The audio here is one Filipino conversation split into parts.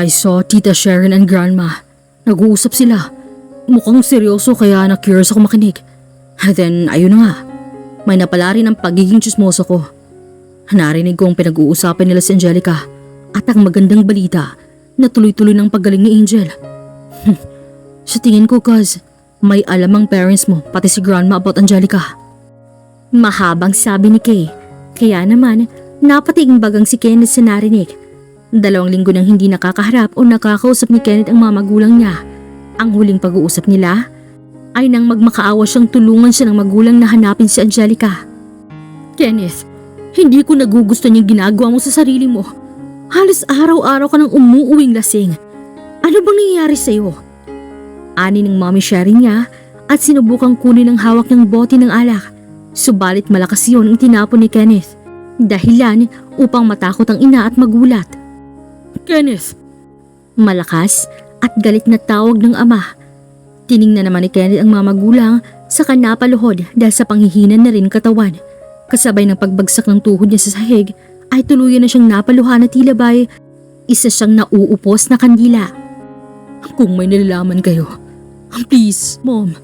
I saw Tita Sharon and Grandma. Nag-uusap sila. Mukhang seryoso kaya na-curious ako makinig. Then, ayun nga. May napala rin ang pagiging chismoso ko. Narinig ko ang pinag-uusapan nila si Angelica at ang magandang balita na tuloy-tuloy ng paggaling ni Angel. Sa tingin ko, cuz, may alam ang parents mo, pati si grandma about Angelica. Mahabang sabi ni Kay. Kaya naman, napating bagang si Kenneth sa narinig. Dalawang linggo nang hindi nakakaharap o nakakausap ni Kenneth ang mga magulang niya. Ang huling pag-uusap nila ay nang magmakaawa siyang tulungan siya ng magulang na hanapin si Angelica. Kenneth, hindi ko nagugustuhan yung ginagawa mo sa sarili mo. Halos araw-araw ka nang umuuwing lasing. Ano bang nangyayari sa'yo? Ani ng mommy sharing niya at sinubukang kunin ang hawak ng bote ng alak. Subalit malakas yun ang tinapon ni Kenneth. Dahilan upang matakot ang ina at magulat. Kenneth! Malakas at galit na tawag ng ama. Tiningnan naman ni Kenneth ang mga magulang sa kanapaluhod dahil sa panghihinan na rin katawan. Kasabay ng pagbagsak ng tuhod niya sa sahig ay tuluyan na siyang napaluhan at tila ba'y isa siyang nauupos na kandila. Kung may nalalaman kayo, please, mom,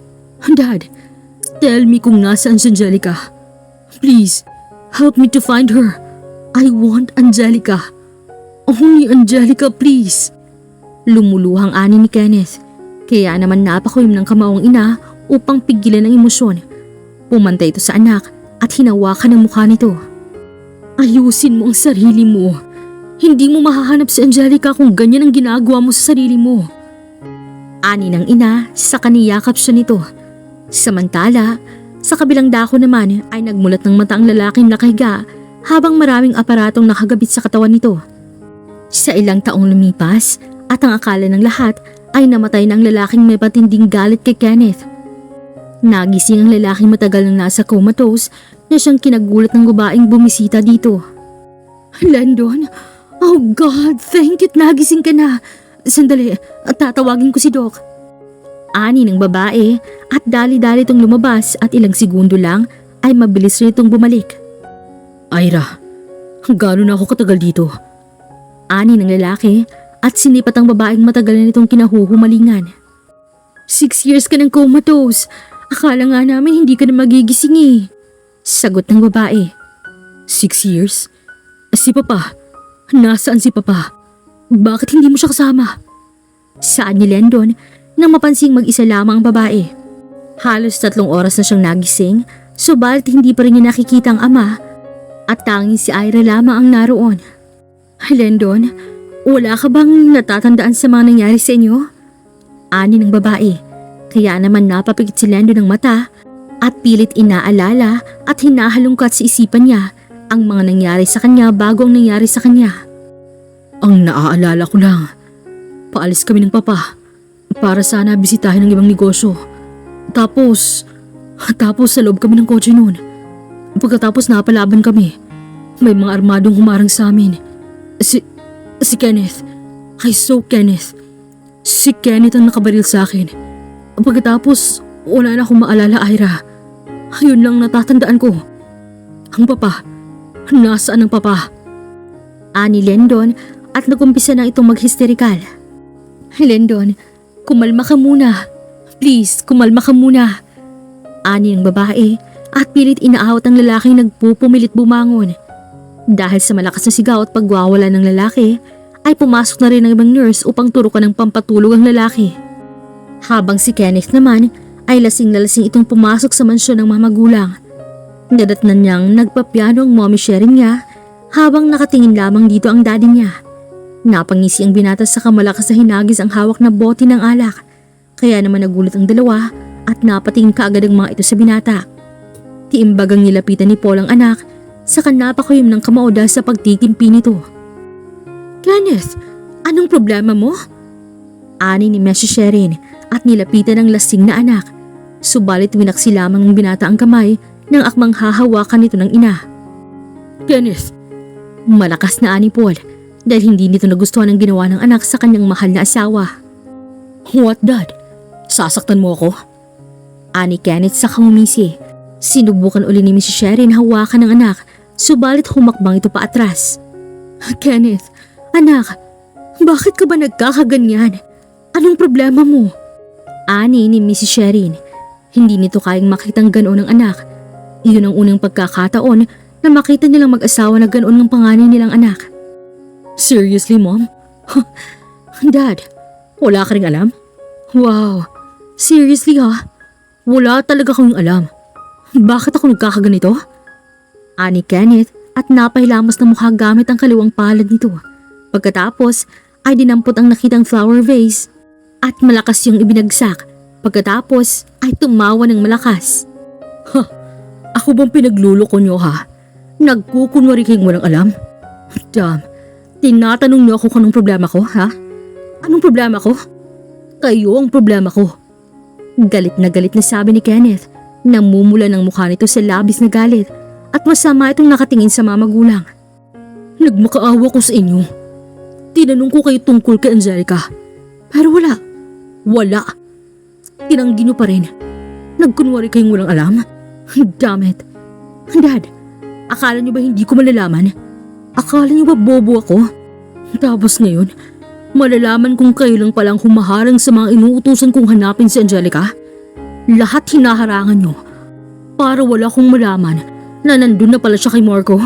dad, tell me kung nasaan si Angelica. Please, help me to find her. I want Angelica. Only Angelica, please. Lumuluhang ani ni Kenneth. Kaya naman napakuyom ng kamaong ina upang pigilan ang emosyon. Pumantay ito sa anak at hinawakan ang mukha nito. Ayusin mo ang sarili mo. Hindi mo mahahanap si Angelica kung ganyan ang ginagawa mo sa sarili mo. Ani ng ina sa kaniyakap siya nito. Samantala, sa kabilang dako naman ay nagmulat ng mata ang lalaking nakahiga habang maraming aparatong nakagabit sa katawan nito. Sa ilang taong lumipas at ang akala ng lahat ay namatay na ang lalaking may patinding galit kay Kenneth. Nagising ang lalaking matagal nang nasa comatose na siyang kinagulat ng babaeng bumisita dito. Landon? Oh God, thank you nagising ka na. Sandali, tatawagin ko si Doc. Ani ng babae at dali-dali itong lumabas at ilang segundo lang ay mabilis rin itong bumalik. Ira, gano'n ako katagal dito? Ani ng lalaki at sinipat ang babaeng matagal na nitong kinahuhumalingan. Six years ka ng comatose. Akala nga namin hindi ka na magigising eh. Sagot ng babae. Six years? Si Papa. Nasaan si Papa? Bakit hindi mo siya kasama? Saan ni Lendon nang mapansing mag-isa lamang ang babae? Halos tatlong oras na siyang nagising, subalit hindi pa rin niya nakikita ang ama at tanging si Ira lamang ang naroon. Lendon, wala ka bang natatandaan sa mga nangyari sa inyo? Ani ng babae. Kaya naman napapikit si Lendon ng mata at pilit inaalala at hinahalungkat sa isipan niya ang mga nangyari sa kanya bago ang nangyari sa kanya. Ang naaalala ko lang, paalis kami ng papa para sana bisitahin ang ibang negosyo. Tapos, tapos sa loob kami ng kotse noon. Pagkatapos napalaban kami, may mga armadong humarang sa amin. Si, si Kenneth. I saw Kenneth. Si Kenneth ang nakabaril sa akin. Pagkatapos, wala na akong maalala, Ira. Ayun lang natatandaan ko. Ang papa. Nasaan ang papa? Ani Lendon at nagumpisa na itong maghisterikal. Lendon, kumalma ka muna. Please, kumalma ka muna. Ani ng babae at pilit inaahot ang lalaking nagpupumilit bumangon. Dahil sa malakas na sigaw at pagwawala ng lalaki, ay pumasok na rin ang ibang nurse upang turukan ng pampatulog ang lalaki. Habang si Kenneth naman ay lasing na lasing itong pumasok sa mansyon ng mga magulang. Nadatnan niyang nagpapiano ang mommy sharing niya habang nakatingin lamang dito ang daddy niya. Napangisi ang binata sa kamalakas na hinagis ang hawak na bote ng alak. Kaya naman nagulat ang dalawa at napatingin kaagad ang mga ito sa binata. Tiimbagang nilapitan ni Paul ang anak saka napakuyom ng kamao dahil sa pagtitimpi nito. Kenneth, anong problema mo? Ani ni Messi Sherin at nilapitan ang lasing na anak. Subalit winaksi lamang ng binata ang kamay nang akmang hahawakan nito ng ina. Kenneth, malakas na ani Paul dahil hindi nito nagustuhan ang ginawa ng anak sa kanyang mahal na asawa. What dad? Sasaktan mo ako? Ani Kenneth sa kamumisi. Sinubukan uli ni Mrs. Sherin hawakan ng anak subalit humakbang ito pa atras. Kenneth, anak, Bakit ka ba nagkakaganyan? Anong problema mo? Ani ni Mrs. Sherin. Hindi nito kayang makitang ganoon ng anak. Iyon ang unang pagkakataon na makita nilang mag-asawa na ganoon ng panganay nilang anak. Seriously, Mom? Dad, wala ka rin alam? Wow, seriously ha? Wala talaga akong alam. Bakit ako nagkakaganito? Ani Kenneth at napahilamos ng mukha gamit ang kaliwang palad nito. Pagkatapos ay dinampot ang nakitang flower vase at malakas yung ibinagsak. Pagkatapos ay tumawa ng malakas. Ha, ako bang pinagluloko niyo ha? Nagkukunwari kayong walang alam? Damn, tinatanong niyo ako kung anong problema ko ha? Anong problema ko? Kayo ang problema ko. Galit na galit na sabi ni Kenneth. Namumula ng mukha nito sa labis na galit at masama itong nakatingin sa mga magulang. Nagmakaawa ko sa inyo. Tinanong ko kayo tungkol kay Angelica. Pero wala. Wala. Tinanggi niyo pa rin. Nagkunwari kayong walang alam. Damn it. Dad, akala niyo ba hindi ko malalaman? Akala niyo ba bobo ako? Tapos ngayon, malalaman kung kayo lang palang humaharang sa mga inuutusan kong hanapin si Angelica? Lahat hinaharangan niyo para wala kong malaman na nandun na pala siya kay Marco.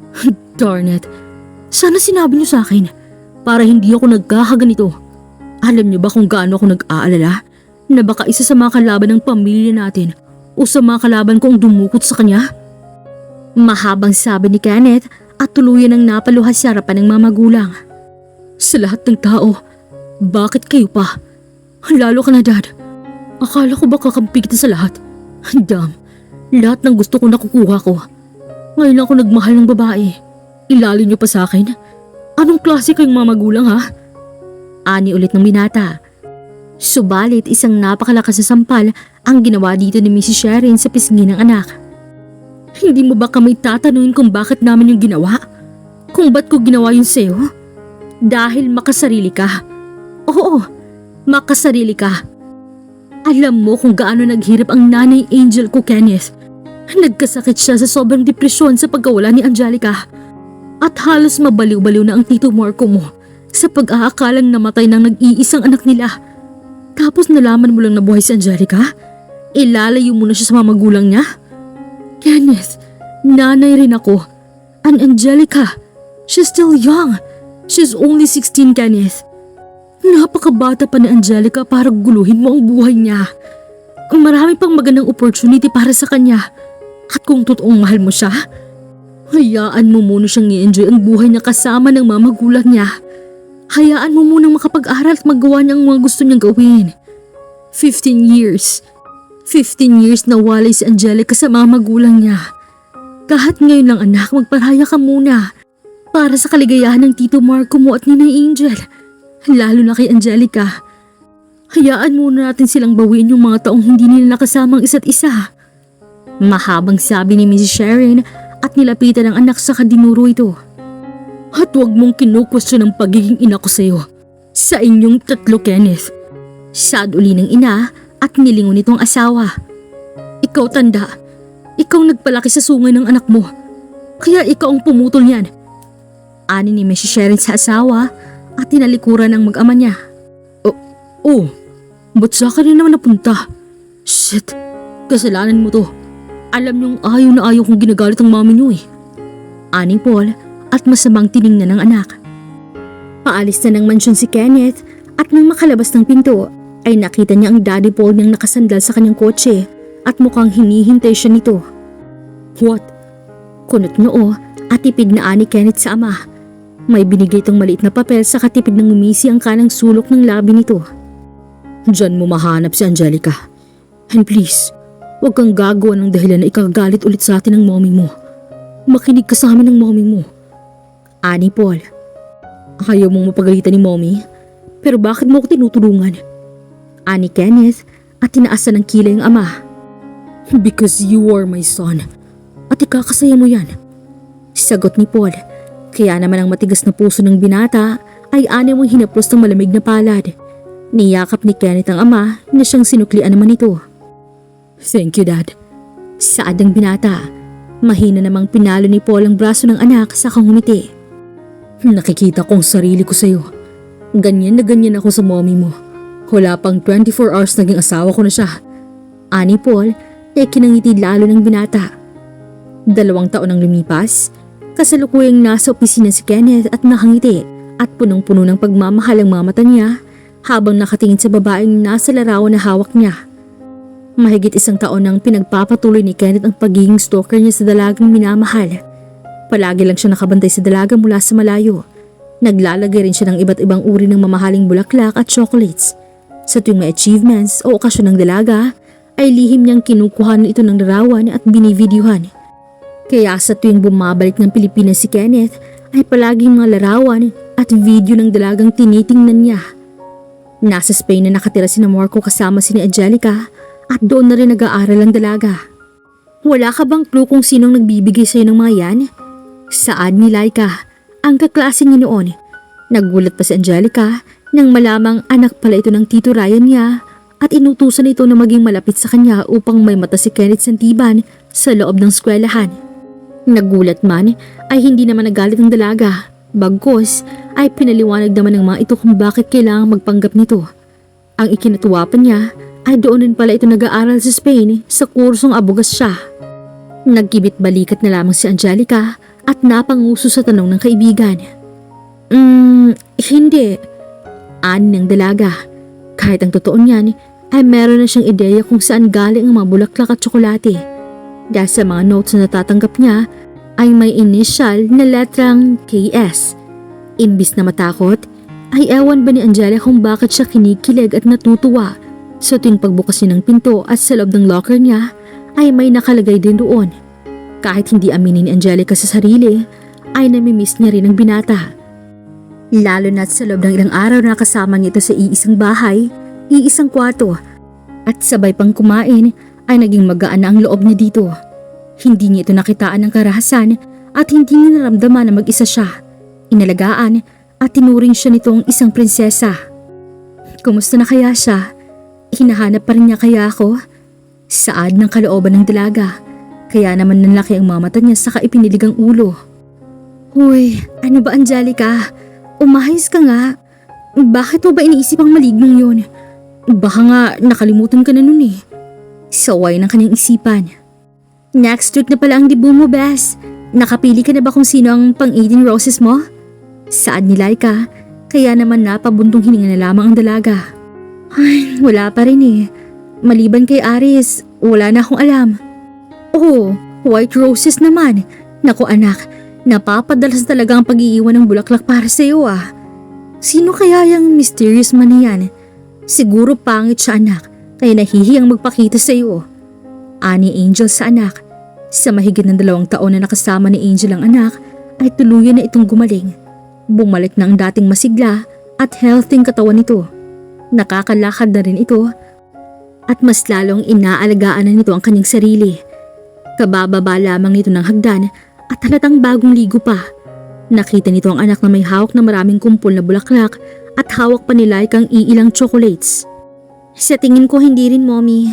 Darn it. Sana sinabi niyo sa akin para hindi ako nagkakaganito. Alam niyo ba kung gaano ako nag-aalala na baka isa sa mga kalaban ng pamilya natin o sa mga kalaban kong dumukot sa kanya? Mahabang sabi ni Kenneth at tuluyan ng napaluhas sa harapan ng mga magulang. Sa lahat ng tao, bakit kayo pa? Lalo ka na dad. Akala ko ba kakampi kita sa lahat? Damn, lahat ng gusto ko nakukuha ko. Ngayon ako nagmahal ng babae. Ilalo niyo pa sa akin? Anong klase kayong mga magulang ha? Ani ulit ng binata. Subalit isang napakalakas na sampal ang ginawa dito ni Mrs. Sharon sa pisngi ng anak. Hindi mo ba kami tatanungin kung bakit namin yung ginawa? Kung ba't ko ginawa yun sa'yo? Dahil makasarili ka. Oo, makasarili ka. Alam mo kung gaano naghirap ang nanay Angel ko, Kenneth. Nagkasakit siya sa sobrang depresyon sa pagkawala ni Angelica. At halos mabaliw-baliw na ang tito Marco mo sa pag-aakalang namatay ng nag-iisang anak nila. Tapos nalaman mo lang na buhay si Angelica? Ilalayo mo na siya sa mga magulang niya? Kenneth, nanay rin ako. And Angelica, she's still young. She's only 16, Kenneth. Napakabata pa ni Angelica para guluhin mo ang buhay niya. Marami pang magandang opportunity para sa kanya. At kung totoong mahal mo siya, hayaan mo muna siyang i-enjoy ang buhay niya kasama ng mga magulang niya. Hayaan mo munang makapag-aral at magawa niya ang mga gusto niyang gawin. 15 years. 15 years na walay si Angelica sa mga magulang niya. Kahit ngayon lang anak, magparaya ka muna. Para sa kaligayahan ng Tito Marco mo at Ninay Angel. Lalo na kay Angelica. Hayaan muna natin silang bawiin yung mga taong hindi nila nakasamang isa't isa. Mahabang sabi ni Mrs. Sharon at nilapitan ng anak sa kadinuro ito. At huwag mong kinukwestiyon ang pagiging ina ko sa'yo. Sa inyong tatlo, Kenneth. Sad uli ng ina at nilingon nitong asawa. Ikaw tanda. Ikaw nagpalaki sa sungay ng anak mo. Kaya ikaw ang pumutol niyan. Ani ni Mrs. Sharon sa asawa at tinalikuran ng mag-ama niya. Oh, oh, ba't sa akin na naman napunta? Shit, kasalanan mo to. Alam niyong ayaw na ayaw kong ginagalit ang mami niyo eh. Ani Paul at masamang tiningnan ng anak. Paalis na ng mansyon si Kenneth at nang makalabas ng pinto ay nakita niya ang daddy Paul niyang nakasandal sa kanyang kotse at mukhang hinihintay siya nito. What? Kunot noo at tipid na ani Kenneth sa ama. May binigay itong maliit na papel sa katipid ng umisi ang kanang sulok ng labi nito. Diyan mo mahanap si Angelica. And please, huwag kang gagawa ng dahilan na ikagalit ulit sa atin ng mommy mo. Makinig ka sa amin ng mommy mo. Ani Paul. Ayaw mong mapagalitan ni mommy, pero bakit mo ako tinutulungan? Ani Kenneth at tinaasan ng kilay ang ama. Because you are my son. At ikakasaya mo yan. Sagot ni Paul. Kaya naman ang matigas na puso ng binata ay ani mong hinaplos ng malamig na palad. Niyakap ni Kenneth ang ama na siyang sinuklian naman ito. Thank you, Dad. Saad ang binata. Mahina namang pinalo ni Paul ang braso ng anak sa kangumiti. Nakikita ko ang sarili ko sa'yo. Ganyan na ganyan ako sa mommy mo. Wala pang 24 hours naging asawa ko na siya. Ani Paul, ay kinangiti lalo ng binata. Dalawang taon ang lumipas, kasalukuyang nasa opisina si Kenneth at nakangiti at punong-puno ng pagmamahal ang mga mata niya habang nakatingin sa babaeng nasa larawan na hawak niya. Mahigit isang taon nang pinagpapatuloy ni Kenneth ang pagiging stalker niya sa dalagang minamahal. Palagi lang siya nakabantay sa dalaga mula sa malayo. Naglalagay rin siya ng iba't ibang uri ng mamahaling bulaklak at chocolates. Sa tuwing may achievements o okasyon ng dalaga, ay lihim niyang kinukuhan ito ng larawan at binivideohan. Kaya sa tuwing bumabalik ng Pilipinas si Kenneth, ay palaging mga larawan at video ng dalagang tinitingnan niya. Nasa Spain na nakatira si Marco kasama si ni Angelica at doon na rin nag-aaral ang dalaga. Wala ka bang clue kung sinong nagbibigay sa'yo ng mga yan? Saad ni Laika, ang kaklase niya noon. Nagulat pa si Angelica nang malamang anak pala ito ng tito Ryan niya at inutusan ito na maging malapit sa kanya upang may mata si Kenneth Santiban sa loob ng eskwelahan. Nagulat man ay hindi naman nagalit ang dalaga. Bagkos ay pinaliwanag naman ng mga ito kung bakit kailangang magpanggap nito. Ang ikinatuwa pa niya ay doon rin pala ito nag-aaral sa Spain sa kursong abugas siya. Nagkibit balikat na lamang si Angelica at napanguso sa tanong ng kaibigan. Hmm, hindi. Ani ng dalaga. Kahit ang totoo niyan ay meron na siyang ideya kung saan galing ang mga bulaklak at tsokolate. Dahil sa mga notes na natatanggap niya ay may initial na letrang KS. Imbis na matakot, ay ewan ba ni Angela kung bakit siya kinikilig at natutuwa. So tuwing pagbukas niya ng pinto at sa loob ng locker niya ay may nakalagay din doon. Kahit hindi aminin ni Angelica sa sarili, ay namimiss niya rin ang binata. Lalo na't sa loob ng ilang araw na kasama niya ito sa iisang bahay, iisang kwarto, at sabay pang kumain ay naging magaan na ang loob niya dito. Hindi niya ito nakitaan ng karahasan at hindi niya naramdaman na mag-isa siya. Inalagaan at tinuring siya nitong isang prinsesa. Kumusta na kaya siya? Hinahanap pa rin niya kaya ako? Saad ng kalooban ng dalaga. Kaya naman nanlaki ang mga mata niya saka ipinilig ang ulo. Uy, ano ba Angelica? Umahis ka nga. Bakit mo ba iniisip ang malignong yun? Baka nga nakalimutan ka na nun eh. Saway ng kanyang isipan. Next week na pala ang debut mo, Bess. Nakapili ka na ba kung sino ang pang-18 roses mo? Saad ni Laika, kaya naman napabuntong hininga na lamang ang dalaga. Ay, wala pa rin eh. Maliban kay Aris, wala na akong alam. Oh, white roses naman. Naku anak, napapadalas talaga ang pag-iiwan ng bulaklak para sa iyo ah. Sino kaya yung mysterious man na yan? Siguro pangit siya anak, kaya nahihiyang magpakita sa iyo. Ani Angel sa anak. Sa mahigit ng dalawang taon na nakasama ni Angel ang anak, ay tuluyan na itong gumaling. Bumalik na ang dating masigla at healthy katawan nito. Nakakalakad na rin ito at mas lalong inaalagaan na nito ang kanyang sarili. Kabababa lamang nito ng hagdan at halatang bagong ligo pa. Nakita nito ang anak na may hawak na maraming kumpol na bulaklak at hawak pa ni Laika ang iilang chocolates. Sa tingin ko hindi rin, mommy.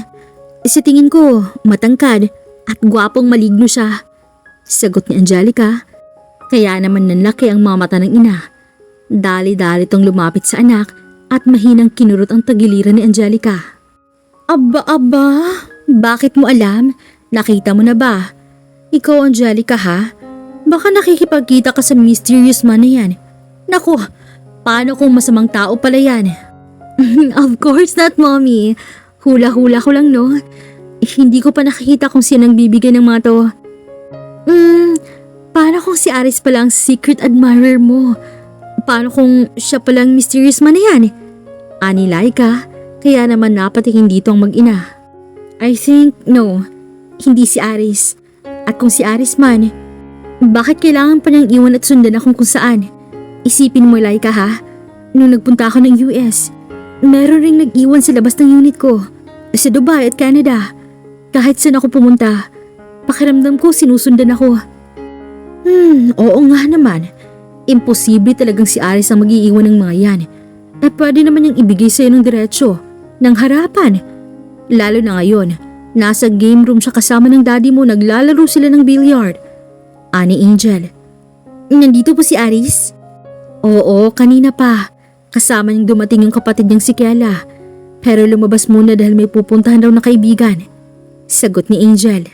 Sa tingin ko, matangkad at gwapong maligno siya. Sagot ni Angelica. Kaya naman nanlaki ang mga mata ng ina. Dali-dali tong lumapit sa anak at mahinang kinurot ang tagiliran ni Angelica. Aba, aba, bakit mo alam? Nakita mo na ba? Ikaw, Angelica ha? Baka nakikipagkita ka sa mysterious man na yan. Naku, paano kung masamang tao pala yan? of course not, mommy. Hula-hula ko lang, no? Eh, hindi ko pa nakikita kung sino ang bibigyan ng mga to. Hmm, paano kung si Aris pala ang secret admirer mo? Paano kung siya palang mysterious man na yan? Ani Laika, kaya naman napatingin dito ang mag-ina. I think, no, hindi si Aris. At kung si Aris man, bakit kailangan pa niyang iwan at sundan akong kung saan? Isipin mo, Laika ha, nung nagpunta ako ng US, meron ring nag-iwan sa labas ng unit ko. Sa Dubai at Canada. Kahit saan ako pumunta, pakiramdam ko sinusundan ako. Hmm, oo nga naman. Imposible talagang si Aris ang mag-iiwan ng mga yan. At pwede naman niyang ibigay sa'yo ng diretsyo, ng harapan. Lalo na ngayon, nasa game room siya kasama ng daddy mo naglalaro sila ng billiard. Ani Angel. Nandito po si Aris? Oo, kanina pa. Kasama niyang dumating yung kapatid niyang si Kiala. Pero lumabas muna dahil may pupuntahan daw na kaibigan. Sagot ni Angel.